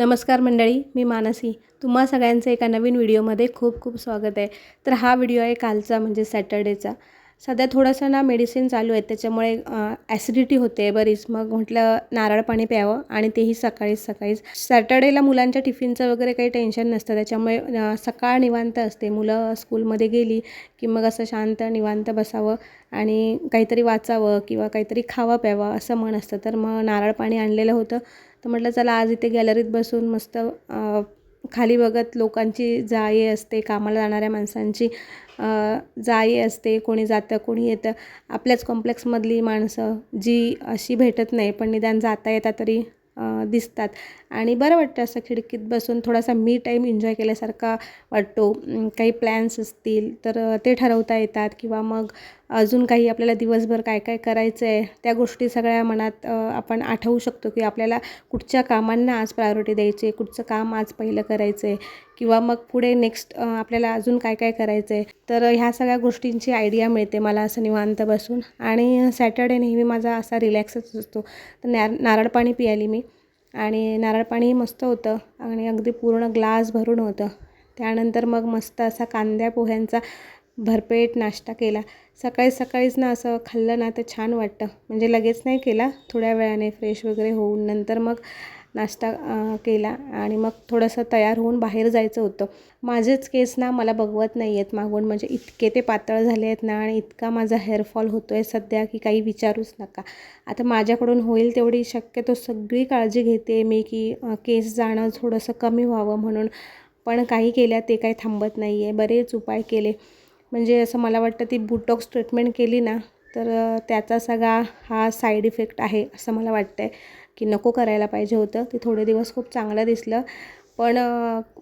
नमस्कार मंडळी मी मानसी. तुम्हा सगळ्यांचं एका नवीन व्हिडिओमध्ये खूप खूप स्वागत आहे. तर हा व्हिडिओ आहे कालचा म्हणजे सॅटर्डेचा. सध्या थोडंसं ना मेडिसिन चालू आहे त्याच्यामुळे ॲसिडिटी होते बरीच. मग म्हटलं नारळ पाणी प्यावं आणि तेही सकाळीच सकाळीच. सॅटर्डेला मुलांच्या टिफिनचं वगैरे काही टेन्शन नसतं. त्याच्यामुळे सकाळ निवांत असते. मुलं स्कूलमध्ये गेली की मग असं शांत निवांत बसावं आणि काहीतरी वाचावं किंवा काहीतरी खावं प्यावं असं मन असतं. तर मग नारळ पाणी आणलेलं होतं. तर म्हटलं चला आज इथे गॅलरीत बसून मस्त खाली बघत लोकांची जाई असते कामाला जाणाऱ्या माणसांची. जाई असते कोणी जातं कोणी येतं. आपल्याच कॉम्प्लेक्समधली माणसं जी अशी भेटत नाही पण निदान जाता येता तरी दिसतात. आणि बरं वाटतं असं खिडकीत बसून थोडासा मी टाईम एन्जॉय केल्यासारखा वाटतो. काही प्लॅन्स असतील तर ते ठरवता येतात. किंवा मग अजून काही आपल्याला दिवसभर काय काय करायचं आहे त्या गोष्टी सगळ्या मनात आपण आठवू शकतो की आपल्याला कुठच्या कामांना आज प्रायोरिटी द्यायची आहे कुठचं काम आज पहिलं करायचं आहे किंवा मग पुढे नेक्स्ट आपल्याला अजून काय काय करायचं आहे. तर ह्या सगळ्या गोष्टींची आयडिया मिळते मला असं निवांत बसून आणि सॅटर्डे नेहमी माझा असा रिलॅक्सच असतो. तर नॅ नारळ पाणी पियाली मी. आणि नारळ पाणी मस्त होतं आणि अगदी पूर्ण ग्लास भरून होतं. त्यानंतर मग मस्त असा कांद्या पोह्यांचा भरपेट नाश्ता केला. सकाळी सकाळीच ना असं खाल्लं ना तर छान वाटतं. म्हणजे लगेच नाही केला. थोड्या वेळाने फ्रेश वगैरे होऊन नंतर मग नाश्ता केला आणि मग थोडंसं तयार होऊन बाहेर जायचं होतं. माझेच केस ना मला बघवत नाही आहेत मागून. म्हणजे इतके ते पातळ झाले आहेत ना आणि इतका माझा हेअरफॉल होतो आहे सध्या की काही विचारूच नका. आता माझ्याकडून होईल तेवढी शक्यतो सगळी काळजी घेते मी की केस जाणं थोडंसं कमी व्हावं म्हणून. पण काही केल्या ते काही थांबत नाही आहे बरेच उपाय केले. म्हणजे असं मला वाटतं ती बुटॉक्स ट्रीटमेंट केली ना तर त्याचा सगळा हा साईड इफेक्ट आहे असं मला वाटतं आहे की नको करायला पाहिजे होतं. ते थोडे दिवस खूप चांगलं दिसलं. पण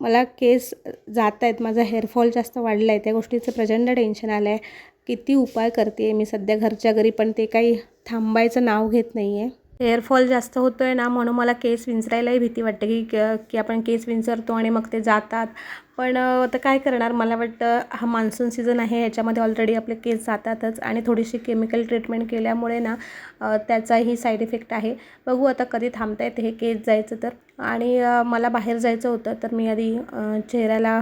मला केस जात आहेत माझा हेअरफॉल जास्त वाढला आहे त्या गोष्टीचं प्रचंड टेन्शन आलं आहे किती उपाय करते आहे मी सध्या घरच्या घरी पण ते काही थांबायचं नाव घेत नाही आहे हेअरफॉल जास्त होतो आहे ना म्हणून मला केस विंचरायलाही भीती वाटते. की क- की आपण केस विंचरतो आणि मग ते जातात. पण आता काय करणार? मला वाटतं हा मान्सून सीझन आहे याच्यामध्ये ऑलरेडी आपले केस जातातच आणि थोडीशी केमिकल ट्रीटमेंट केल्यामुळे ना त्याचाही साईड इफेक्ट आहे. बघू आता कधी थांबता येते हे केस जायचं तर. आणि मला बाहेर जायचं होतं तर मी आधी चेहऱ्याला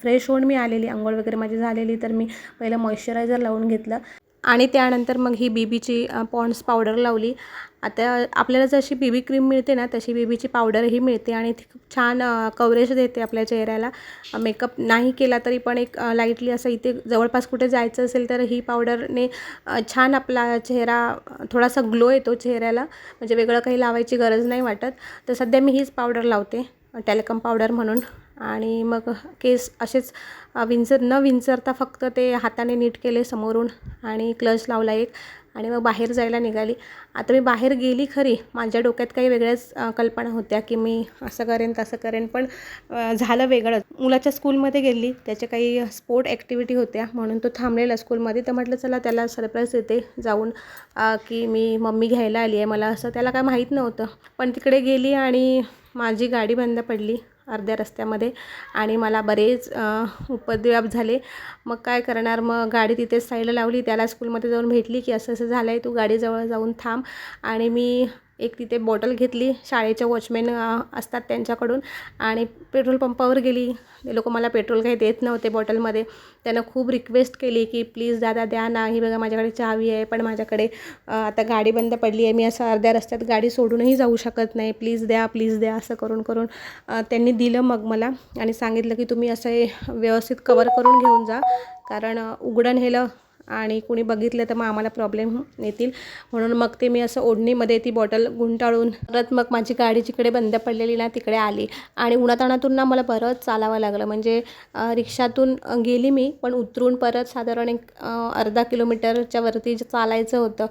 फ्रेश होऊन मी आलेली आंघोळ वगैरे माझी झालेली तर मी पहिलं मॉइश्चरायझर लावून घेतलं. आणि त्यानंतर मग ही बीबीची पॉन्ड्स पावडर लावली. आता आपल्याला जशी बीबी क्रीम मिळते ना तशी बीबीची पावडरही मिळते आणि ती खूप छान कवरेज देते आपल्या चेहऱ्याला. मेकअप नाही केला तरी पण एक लाईटली असं इथे जवळपास कुठे जायचं असेल तर ही पावडरने छान आपला चेहरा थोडासा ग्लो येतो चेहऱ्याला. म्हणजे वेगळं काही लावायची गरज नाही वाटत. तर सध्या मी हीच पावडर लावते. टॅलिकम पावडर म्हणून. आणि मग केस असेच विंचर न विंचरता फक्त ते हाताने नीट केले समोरून आणि क्लच लावला एक आणि मग बाहेर जायला निघाली. आता मी बाहेर गेली खरी माझ्या डोक्यात काही वेगळ्याच कल्पना होत्या की मी असं करेन तसं करेन पण झालं वेगळंच. मुलाच्या स्कूलमध्ये गेली त्याच्या काही स्पोर्ट ॲक्टिव्हिटी होत्या म्हणून तो थांबलेला स्कूलमध्ये. तर म्हटलं चला त्याला सरप्राईज देते जाऊन की मी मम्मी घ्यायला आली आहे मला असं त्याला काय माहीत नव्हतं. पण तिकडे गेली आणि माझी गाडी बंद पडली. अर्ध्या रस्त्यामध्ये आणि मला बरेच उपद्व्याप झाले. मग काय करणार? मग गाडी तिथेच साईडला लावली. त्याला स्कूलमध्ये जाऊन भेटली की असं असं झालं आहे तू गाडीजवळ जाऊन थांब. आणि मी एक तिथे बॉटल घेतली. शाळेच्या वॉचमॅन असतात त्यांच्याकडून. आणि पेट्रोल पंपावर गेली. ते लोक मला पेट्रोल काही देत नव्हते बॉटलमध्ये. त्यानं खूप रिक्वेस्ट केली की प्लीज दादा द्या ना. ही बघा माझ्याकडे चावी आहे पण माझ्याकडे आता गाडी बंद पडली आहे. मी असं अर्ध्या रस्त्यात गाडी सोडूनही जाऊ शकत नाही. प्लीज द्या प्लीज द्या असं करून करून त्यांनी दिलं मग मला. आणि सांगितलं की तुम्ही असं हे व्यवस्थित कवर करून घेऊन जा. कारण उघडण हेलं आणि कुणी बघितलं तर मग आम्हाला प्रॉब्लेम येतील. म्हणून मग ते मी असं ओढणीमध्ये ती बॉटल गुंटाळून परत मग माझी गाडी जिकडे बंद पडलेली ना तिकडे आली. आणि उन्हाताणातून ना मला बरंच चालावं लागलं. म्हणजे रिक्षातून गेली मी पण उतरून परत साधारण एक अर्धा किलोमीटरच्या वरती जे चालायचं होतं.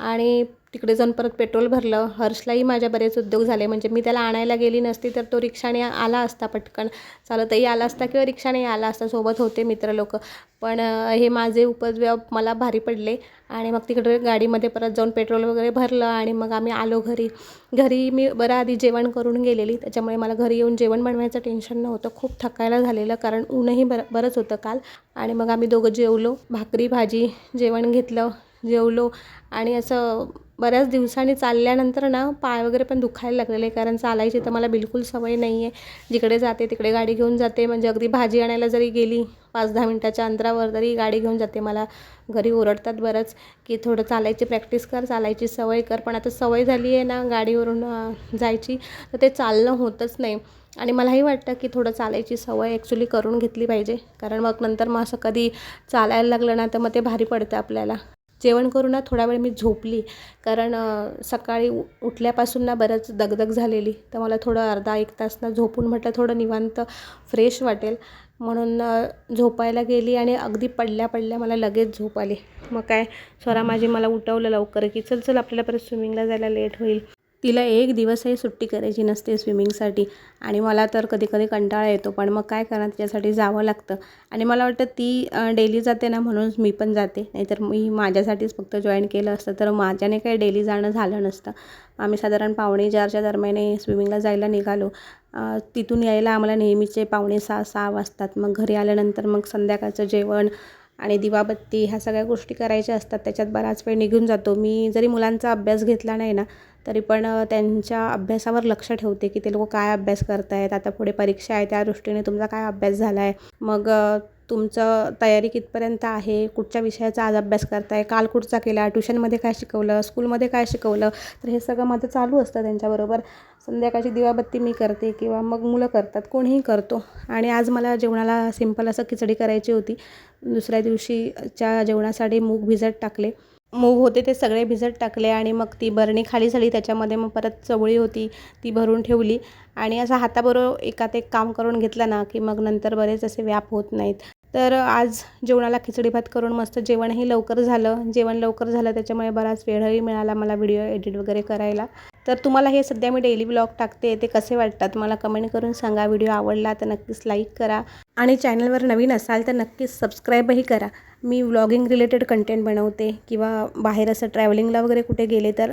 आणि तिकडे जाऊन परत पेट्रोल भरलं. हर्षलाही माझ्या बरेच उद्योग झाले. म्हणजे मी त्याला आणायला गेली नसती तर तो रिक्षाने आला असता पटकन. चालतही आला असता किंवा रिक्षाने आला असता. सोबत होते मित्र लोक. पण हे माझे उपद्व्याप मला भारी पडले. आणि मग तिकडे गाडीमध्ये परत जाऊन पेट्रोल वगैरे भरलं आणि मग आम्ही आलो घरी. घरी मी बरं आधी जेवण करून गेलेली. त्याच्यामुळे मला घरी येऊन जेवण बनवायचं टेन्शन नव्हतं. खूप थकायला झालेलं कारण ऊनही बरं बरंच होतं काल. आणि मग आम्ही दोघं जेवलो. भाकरी भाजी जेवण घेतलं. जेवलो. आणि असं बऱ्याच दिवसांनी चालल्यानंतर ना पाय वगैरे पण दुखायला लागलेले कारण चालायची तर मला बिलकुल सवय नाही आहे. जिकडे जाते तिकडे गाडी घेऊन जाते. म्हणजे अगदी भाजी आणायला जरी गेली पाच दहा मिनटाच्या अंतरावर तरी गाडी घेऊन जाते मला. घरी ओरडतात बरंच की थोडं चालायची प्रॅक्टिस कर चालायची सवय कर. पण आता सवय झाली आहे ना गाडीवरून जायची. तर ते चालणं होतच नाही. आणि मलाही वाटतं की थोडं चालायची सवय ॲक्च्युली करून घेतली पाहिजे. कारण मग नंतर मग असं कधी चालायला लागलं ना तर मग ते भारी पडतं आपल्याला. जेवण करून ना थोडा वेळ मी झोपली. कारण सकाळी उ उठल्यापासून ना बरंच दगदग झालेली. तर मला थोडं अर्धा एक तास ना झोपून म्हटलं थोडं निवांत फ्रेश वाटेल. म्हणून झोपायला गेली आणि अगदी पडल्या पडल्या मला लगेच झोप आली. मग काय स्वरा माझी मला उठवलं लवकर की चल चल आपल्याला परत स्विमिंगला जायला लेट होईल. तिला एक दिवसही सुट्टी करायची नसते स्विमिंगसाठी. आणि मला तर कधी कधी कंटाळा येतो पण मग काय करणार तिच्यासाठी जावं लागतं. आणि मला वाटतं ती डेली जाते ना म्हणून मी पण जाते. नाहीतर मी माझ्यासाठीच फक्त जॉईन केलं असतं तर माझ्याने काही डेली जाणं झालं नसतं. आम्ही साधारण पावणे चारच्या दरम्याने स्विमिंगला जायला निघालो. तिथून यायला आम्हाला नेहमीचे पावणे सहा सहा वाजतात. मग घरी आल्यानंतर मग संध्याकाळचं जेवण आणि दिवाबत्ती ह्या सगळ्या गोष्टी करायच्या असतात त्याच्यात बराच वेळ निघून जातो. मी जरी मुलांचा अभ्यास घेतला नाही ना तरी पण त्यांच्या अभ्यासावर लक्ष ठेवते की ते लोक काय अभ्यास करत आहेत आता पुढे परीक्षा आहे त्या दृष्टीने तुमचा काय अभ्यास झाला आहे मग तुमचं तयारी कितपर्यंत आहे? कुठच्या विषयाचा आज अभ्यास करताय? काल कुठचा केला? ट्युशनमध्ये काय शिकवलं? स्कूलमध्ये काय शिकवलं? तर हे सगळं माझं चालू असतं त्यांच्याबरोबर. संध्याकाळची दिवाबत्ती मी करते किंवा मग मुलं करतात. कोणीही करतो. आणि आज मला जेवणाला सिंपल असं खिचडी करायची होती. दुसऱ्या दिवशीच्या जेवणासाठी मूग भिजत टाकले. मूग होते ते सगळे भिजत टाकले आणि मग ती बरणी खाली झाली. त्याच्यामध्ये मग परत चवळी होती. ती भरून ठेवली. आणि असं हाताबरोबर एकात एक काम करून घेतलं ना की मग नंतर बरेच असे व्याप होत नाहीत. तर आज जेवणाला खिचडी भात करून मस्त जेवणही लवकर झालं. जेवण लवकर झालं त्याच्यामुळे बराच वेळही मिळाला मला व्हिडिओ एडिट वगैरे करायला. तर तुम्हाला हे सध्या मी डेली ब्लॉग टाकते ते कसे वाटतात? मला कमेंट करून सांगा. व्हिडिओ आवडला तर नक्कीच लाईक करा. आणि चॅनलवर नवीन असाल तर नक्कीच सबस्क्राईबही करा. मी व्लॉगिंग रिलेटेड कंटेंट बनवते किंवा बाहेर असं ट्रॅव्हलिंगला वगैरे कुठे गेले तर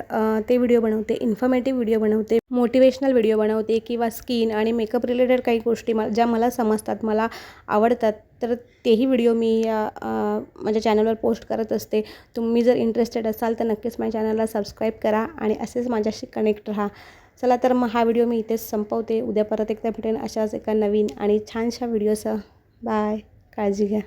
ते व्हिडिओ बनवते इन्फॉर्मेटिव्ह व्हिडिओ बनवते मोटिवेशनल व्हिडिओ बनवते किंवा स्किन आणि मेकअप रिलेटेड काही गोष्टी म ज्या मला समजतात मला आवडतात तर तेही व्हिडिओ मी या माझ्या चॅनलवर पोस्ट करत असते. तुम्ही जर इंटरेस्टेड असाल तर नक्कीच माझ्या चॅनलला सबस्क्राईब करा आणि असेच माझ्याशी कनेक्ट राहा. चला तर मग हा व्हिडिओ मी इथेच संपवते. उद्या परत एकदा भेटेन अशाच एका नवीन आणि छानशा व्हिडिओसह. बाय. काळजी घ्या.